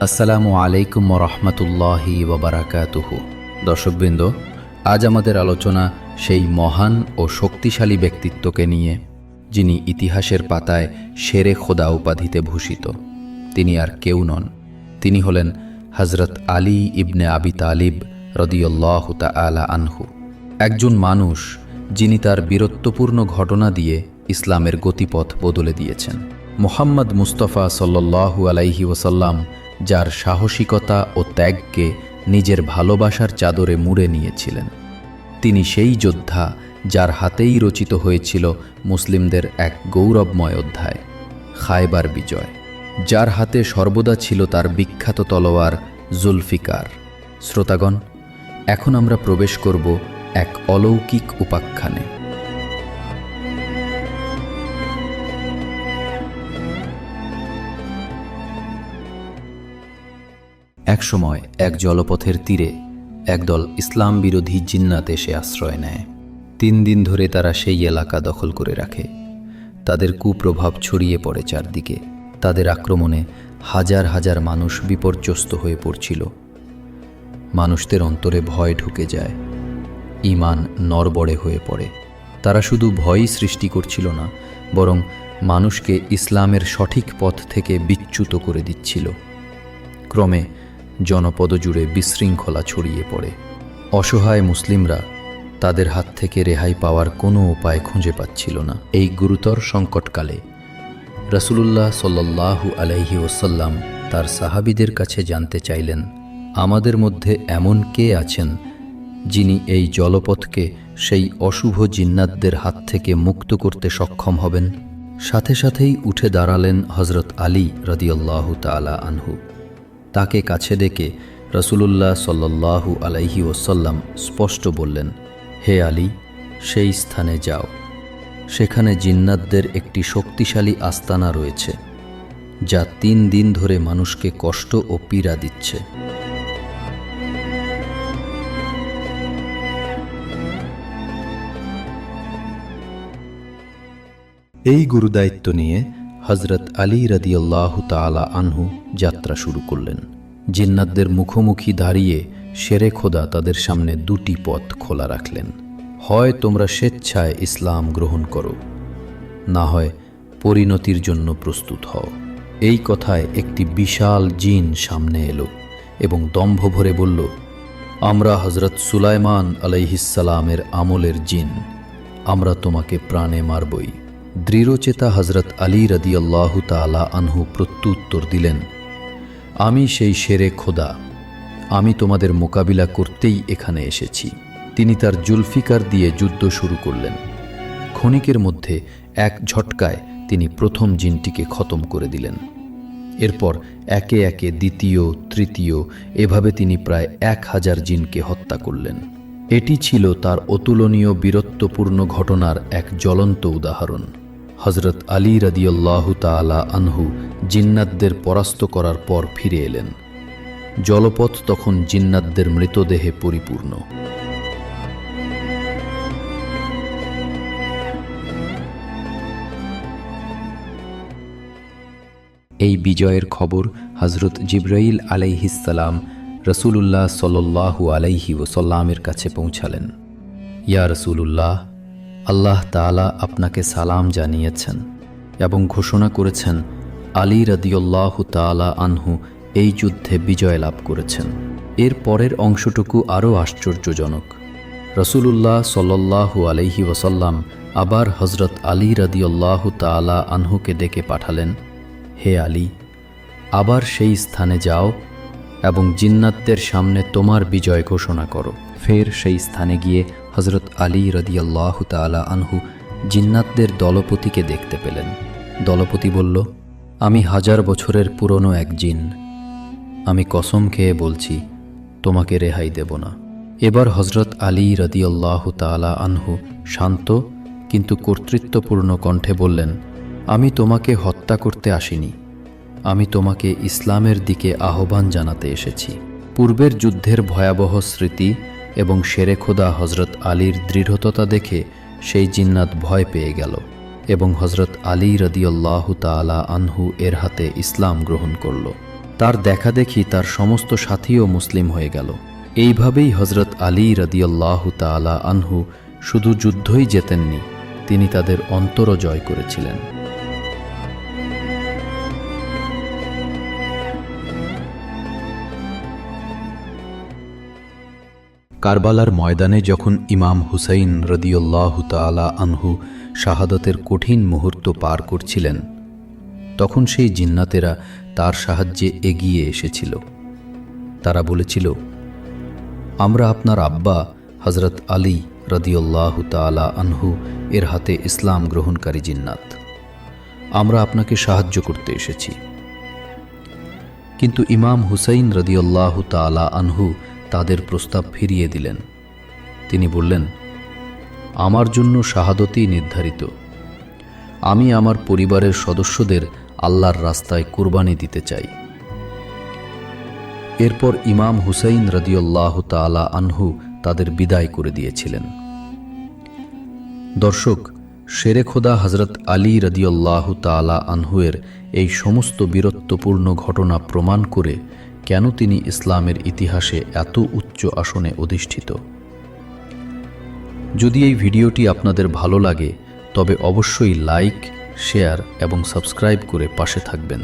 আসসালামু আলাইকুম রহমতুল্লাহি ওবরাকাতুহু। দর্শকবৃন্দ, আজ আমাদের আলোচনা সেই মহান ও শক্তিশালী ব্যক্তিত্বকে নিয়ে, যিনি ইতিহাসের পাতায় শেরে খোদা উপাধিতে ভূষিত। তিনি আর কেউ নন। তিনি হলেন হজরত আলী ইবনে আবি তালিব রদিউল্লাহ আলা আনহু। একজন মানুষ যিনি তার বীরত্বপূর্ণ ঘটনা দিয়ে ইসলামের গতিপথ বদলে দিয়েছেন। মোহাম্মদ মুস্তফা সল্লাল্লাহু আলাইহি ওসাল্লাম যার সাহসিকতা ও ত্যাগকে নিজের ভালোবাসার চাদরে মুড়ে নিয়েছিলেন। তিনি সেই যোদ্ধা যার হাতেই রচিত হয়েছিল মুসলিমদের এক গৌরবময় অধ্যায়, খায়বার বিজয়, যার হাতে সর্বদা ছিল তার বিখ্যাত তলোয়ার জুলফিকার। শ্রোতাগণ, এখন আমরা প্রবেশ করব এক অলৌকিক উপাখ্যানে। একসময় এক জলপথের তীরে একদল ইসলাম বিরোধী জিন্নাত এসে আশ্রয় নেয়। তিন দিন ধরে তারা সেই এলাকা দখল করে রাখে। তাদের কুপ্রভাব ছড়িয়ে পড়ে চারদিকে। তাদের আক্রমণে হাজার হাজার মানুষ বিপর্যস্ত হয়ে পড়ছিল। মানুষদের অন্তরে ভয় ঢুকে যায়। ইমান নরবড়ে হয়ে পড়ে। তারা শুধু ভয়ই সৃষ্টি করছিল না, বরং মানুষকে ইসলামের সঠিক পথ থেকে বিচ্যুত করে দিচ্ছিল। ক্রমে জনপদ জুড়ে বিশৃঙ্খলা ছড়িয়ে পড়ে। অসহায় মুসলিমরা তাদের হাত থেকে রেহাই পাওয়ার কোনো উপায় খুঁজে পাচ্ছিল না। এই গুরুতর সংকটকালে রসুলুল্লাহ সাল্লাল্লাহু আলাইহি ওসাল্লাম তার সাহাবিদের কাছে জানতে চাইলেন, আমাদের মধ্যে এমন কে আছেন যিনি এই জলপথকে সেই অশুভ জিন্নাতদের হাত থেকে মুক্ত করতে সক্ষম হবেন? সাথে সাথেই উঠে দাঁড়ালেন হজরত আলী রদিয়াল্লাহু তালা আনহু। তাকে কাছে ডেকে রসুলুল্লাহ সাল্লাল্লাহু আলাইহি ওসাল্লাম স্পষ্ট বললেন, হে আলী, সেই স্থানে যাও। সেখানে জিন্নাতদের একটি শক্তিশালী আস্তানা রয়েছে, যা তিন দিন ধরে মানুষকে কষ্ট ও পীড়া দিচ্ছে। এই গুরুদায়িত্ব নিয়ে হজরত আলী রদিয়াল্লাহ তালা আনহু যাত্রা শুরু করলেন। জিন্নাতদের মুখোমুখি দাঁড়িয়ে শেরে খোদা তাদের সামনে দুটি পথ খোলা রাখলেন। হয় তোমরা স্বেচ্ছায় ইসলাম গ্রহণ করো, না হয় পরিণতির জন্য প্রস্তুত হও। এই কথায় একটি বিশাল জিন সামনে এলো এবং দম্ভ ভরে বলল, আমরা হজরত সুলাইমান আলাইহিসালামের আমলের জিন, আমরা তোমাকে প্রাণে মারবই। দৃঢ়চেতা হজরত আলী রদিয়াল্লাহ তালা আনহু প্রত্যুত্তর দিলেন, আমি সেই শেরে খোদা। আমি তোমাদের মোকাবিলা করতেই এখানে এসেছি। তিনি তার জুলফিকার দিয়ে যুদ্ধ শুরু করলেন। ক্ষণিকের মধ্যে এক ঝটকায় তিনি প্রথম জিনটিকে খতম করে দিলেন। এরপর একে একে দ্বিতীয়, তৃতীয়, এভাবে তিনি প্রায় এক হাজার জিনকে হত্যা করলেন। এটি ছিল তার অতুলনীয় বীরত্বপূর্ণ ঘটনার এক জ্বলন্ত উদাহরণ। হজরত আলী রদিয়াল্লাহ তালা আনহু জিন্নাতদের পরাস্ত করার পর ফিরে এলেন। জলপথ তখন জিন্নাতদের মৃতদেহে পরিপূর্ণ। এই বিজয়ের খবর হজরত জিব্রাইল আলাইহিসাল্লাম রসুলুল্লাহ সাল্লাহু আলাইহি ওসাল্লামের কাছে পৌঁছালেন। ইয়া রসুলুল্লাহ আল্লাহ তালা আপনাকে সালাম জানিয়েছেন এবং ঘোষণা করেছেন, আলী রদিউল্লাহ তালা আনহু এই যুদ্ধে বিজয় লাভ করেছেন। এর পরের অংশটুকু আরও আশ্চর্যজনক। রসুলুল্লাহ সাল্লাহু আলহি ওসাল্লাম আবার হজরত আলী রদিউল্লাহ তালা আনহুকে ডেকে পাঠালেন, হে আলী, আবার সেই স্থানে যাও এবং জিন্নাতদের সামনে তোমার বিজয় ঘোষণা করো। ফের সেই স্থানে গিয়ে হজরত আলী রদিয়াল্লাহ তালা আনহু জিন্নাতদের দলপতিকে দেখতে পেলেন। দলপতি বলল, আমি হাজার বছরের পুরনো এক জিন। আমি কসম খেয়ে বলছি, তোমাকে রেহাই দেব না। এবার হজরত আলী রদিয়াল্লাহ তালা আনহু শান্ত কিন্তু কর্তৃত্বপূর্ণ কণ্ঠে বললেন, আমি তোমাকে হত্যা করতে আসিনি। আমি তোমাকে ইসলামের দিকে আহ্বান জানাতে এসেছি। পূর্বের যুদ্ধের ভয়াবহ স্মৃতি এবং শেরে খোদা হজরত আলীর দৃঢ়তা দেখে সেই জিন্নাত ভয় পেয়ে গেল এবং হজরত আলী রদিয়াল্লাহ তালা আনহু এর হাতে ইসলাম গ্রহণ করল। তার দেখা দেখি তার সমস্ত সাথীও মুসলিম হয়ে গেল। এইভাবেই হজরত আলী রদিয়াল্লাহ তালা আনহু শুধু যুদ্ধই জেতেননি, তিনি তাদের অন্তরও জয় করেছিলেন। কারবালার ময়দানে যখন ইমাম হুসাইন রদিউল্লাহ তালা আনহু শাহাদতের কঠিন মুহূর্ত পার করছিলেন, তখন সেই জিন্নাতেরা তার সাহায্যে এগিয়ে এসেছিল। তারা বলেছিল, আমরা আপনার আব্বা হজরত আলী রদিউল্লাহ তালা আনহু এর হাতে ইসলাম গ্রহণকারী জিন্নাত। আমরা আপনাকে সাহায্য করতে এসেছি। কিন্তু ইমাম হুসাইন রদিউল্লাহ তালা আনহু তাদের প্রস্তাব ফিরিয়ে দিলেন। তিনি বললেন, আমার জন্য শাহাদতই নির্ধারিত। আমি আমার পরিবারের সদস্যদের আল্লাহর রাস্তায় কুরবানি দিতে চাই। এরপর ইমাম হুসাইন রদিউল্লাহ তালা আনহু তাদের বিদায় করে দিয়েছিলেন। দর্শক, শেরে খোদা হজরত আলী রদিউল্লাহ তালা আনহুয়ের এই সমস্ত বীরত্বপূর্ণ ঘটনা প্রমাণ করে কেন তিনি ইসলামের ইতিহাসে এত উচ্চ আসনে অধিষ্ঠিত? যদি এই ভিডিওটি আপনাদের ভালো লাগে, তবে অবশ্যই লাইক, শেয়ার এবং সাবস্ক্রাইব করে পাশে থাকবেন।